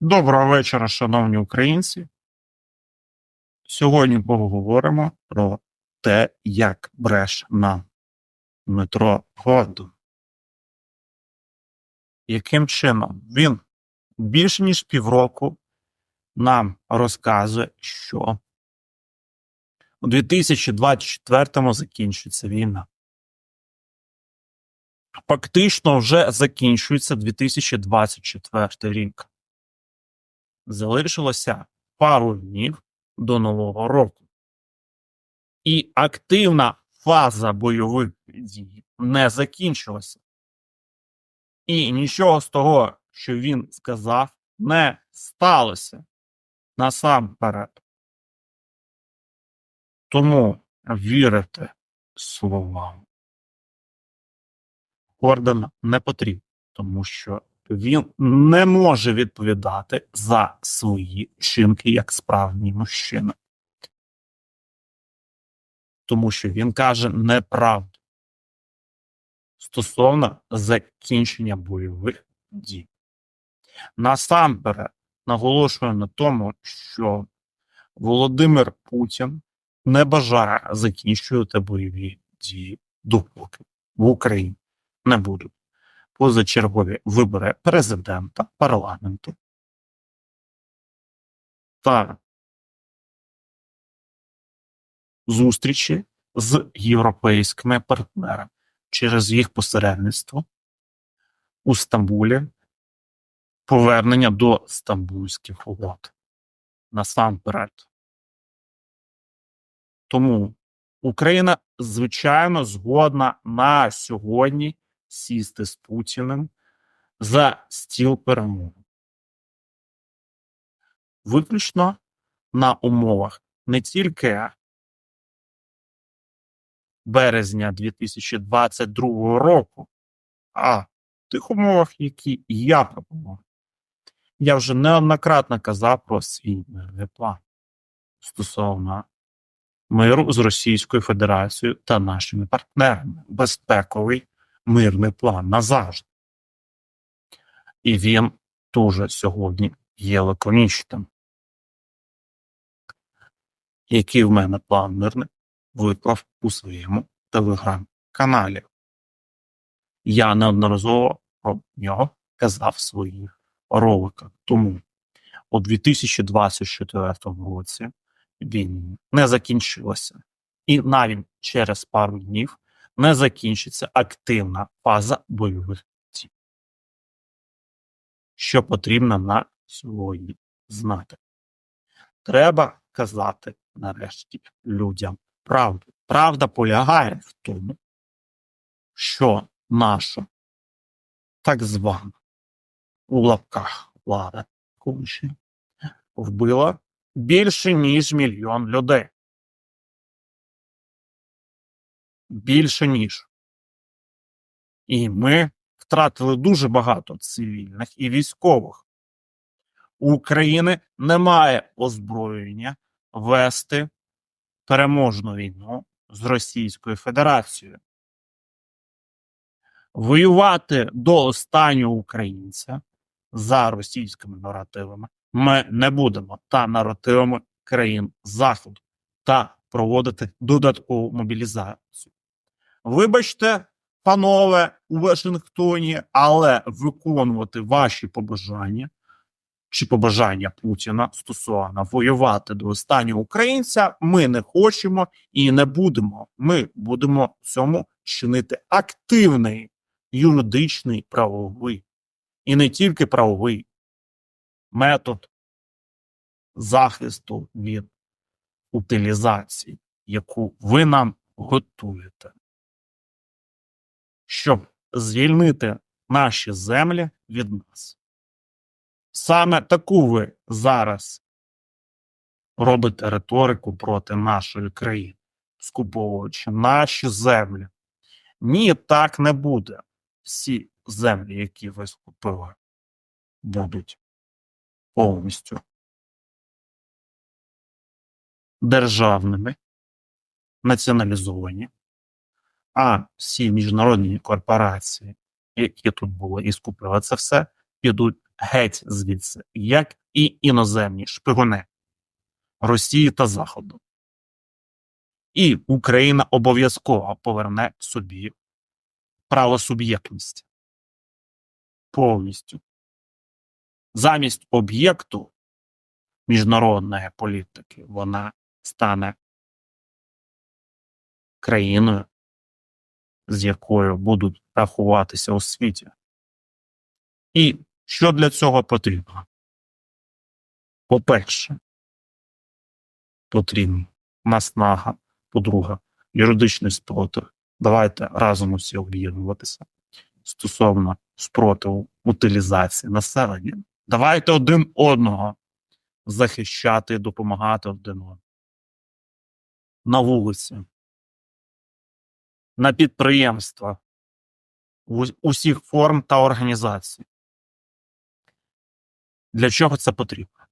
Доброго вечора, шановні українці. Сьогодні поговоримо про те, як бреше нам Дмитро Гордон. Яким чином він більше ніж півроку нам розказує, що у 2024-му закінчиться війна. Фактично вже закінчується 2024 рік залишилося пару днів до Нового року. І активна фаза бойових дій не закінчилася. І нічого з того, що він сказав, не сталося насамперед. Тому вірити словам Гордона не потрібно, тому що він не може відповідати за свої вчинки як справжній мужчина. Тому що він каже неправду стосовно закінчення бойових дій. Насамперед наголошую на тому, що Володимир Путін не бажає закінчувати бойові дії допоки в Україні не будуть позачергові вибори президента, парламенту та зустрічі з європейськими партнерами через їх посередництво у Стамбулі, повернення до стамбульських угод насамперед. Тому Україна, звичайно, згодна на сьогодні сісти з Путіним за стіл перемоги. Виключно на умовах не тільки березня 2022 року, а в тих умовах, які я пропоную. Я вже неоднократно казав про свій мирний план стосовно миру з Російською Федерацією та нашими партнерами. Безпековий мирний план назавжди. І він дуже сьогодні є лаконічним. Який в мене план мирний виклав у своєму телеграм-каналі. Я неодноразово про нього казав в своїх роликах. Тому у 2024 році він не закінчилася. І навіть через пару днів не закінчиться активна фаза бойових дій. Що потрібно на сьогодні знати? Треба казати нарешті людям правду. Правда полягає в тому, що наша так звана у лапках влада конче вбила більше ніж мільйон людей. Більше ніж. І ми втратили дуже багато цивільних і військових. У України немає озброєння вести переможну війну з Російською Федерацією. Воювати до останнього українця за російськими наративами ми не будемо та наративами країн Заходу та проводити додаткову мобілізацію. Вибачте, панове у Вашингтоні, але виконувати ваші побажання чи побажання Путіна стосовно воювати до останнього українця ми не хочемо і не будемо. Ми будемо цьому чинити активний юридичний правовий і не тільки правовий метод захисту від утилізації, яку ви нам готуєте щоб звільнити наші землі від нас. Саме таку ви зараз робите риторику проти нашої країни, скуповуючи наші землі. Ні, так не буде. Всі землі, які ви скупили, будуть повністю державними, націоналізовані а всі міжнародні корпорації, які тут були і скупили це все, підуть геть звідси, як і іноземні шпигуни Росії та Заходу. І Україна обов'язково поверне собі правосуб'єктність повністю. Замість об'єкту міжнародної політики вона стане країною, з якою будуть рахуватися у світі. І що для цього потрібно? По-перше, потрібна наснага, по-друге, юридичний спротив. Давайте разом усі об'єднуватися стосовно спротиву утилізації населення. Давайте один одного захищати і допомагати один одному. На вулиці, на підприємствах, в усіх форм та організацій. Для чого це потрібно?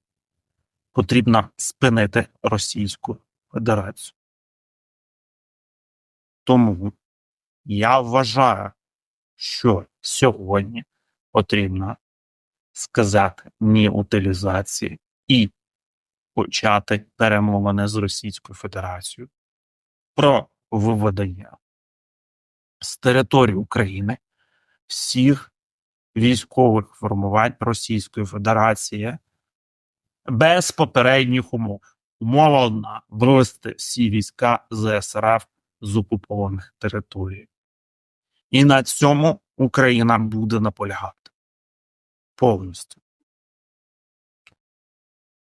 Потрібно спинити Російську Федерацію. Тому я вважаю, що сьогодні потрібно сказати ні утилізації і почати перемовини з Російською Федерацією про виведення з території України всіх військових формувань Російської Федерації без попередніх умов. Умова одна вивести всі війська з СРФ з окупованих територій. І на цьому Україна буде наполягати повністю.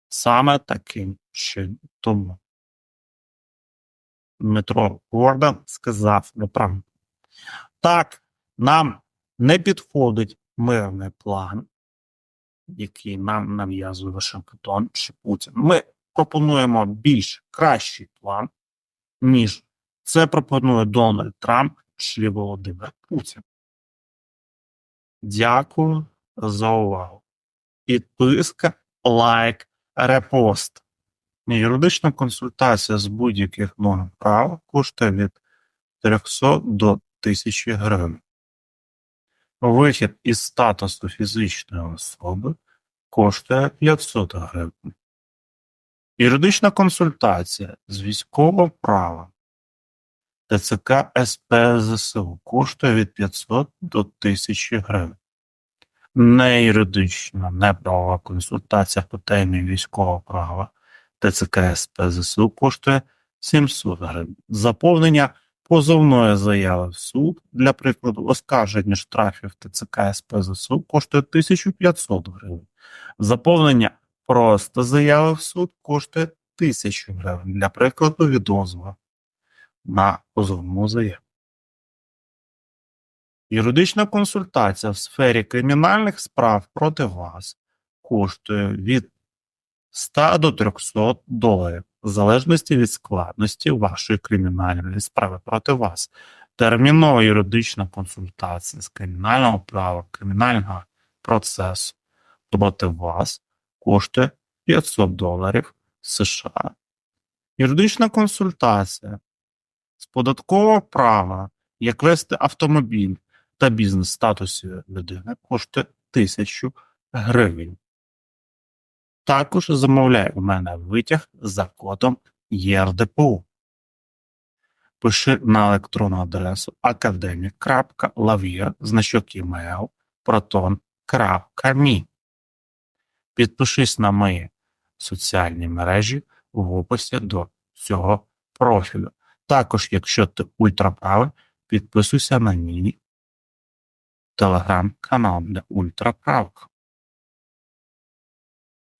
Саме таким чином. Тому Дмитро Гордон сказав неправду. Так, нам не підходить мирний план, який нам нав'язує Вашингтон чи Путін. Ми пропонуємо більш кращий план, ніж це пропонує Дональд Трамп чи Володимир Путін. Дякую за увагу. Підписка, лайк, репост. Юридична консультація з будь-яких норм права коштує від 300 до 1000 гривень. Вихід із статусу фізичної особи коштує 500 гривень. Юридична консультація з військового права ТЦК СП ЗСУ коштує від 500 до 1000 гривень. Не юридична, не правова консультація по темі військового права ТЦК СП ЗСУ коштує 700 гривень. Заповнення позовної заяви в суд, для прикладу, оскарження штрафів ТЦК СП ЗСУ коштує 1500 гривень. Заповнення просто заяви в суд коштує 1000 гривень. Для прикладу, відозва на позовну заяву. Юридична консультація в сфері кримінальних справ проти вас коштує від 100 до 300 доларів, в залежності від складності вашої кримінальної справи проти вас. Термінова юридична консультація з кримінального права, кримінального процесу проти вас коштує 500 доларів США. Юридична консультація з податкового права, як вести автомобіль та бізнес статусі людини коштує 1000 гривень. Також замовляй у мене витяг за кодом ЄРДПУ. Пиши на електронну адресу academic.lavir, значок email, proton.me. Підпишись на мої соціальні мережі в описі до цього профілю. Також, якщо ти ультраправий, підписуйся на мій телеграм-канал для ультраправих.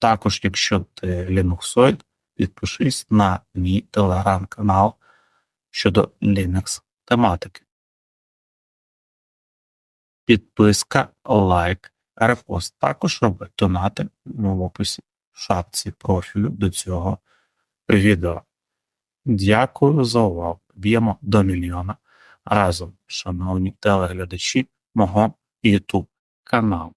Також, якщо ти лінуксоїд, підпишись на мій телеграм-канал щодо Linux тематики. Підписка, лайк, репост. Також роби донати в описі в шапці профілю до цього відео. Дякую за увагу. Б'ємо до мільйона разом, шановні телеглядачі мого YouTube каналу.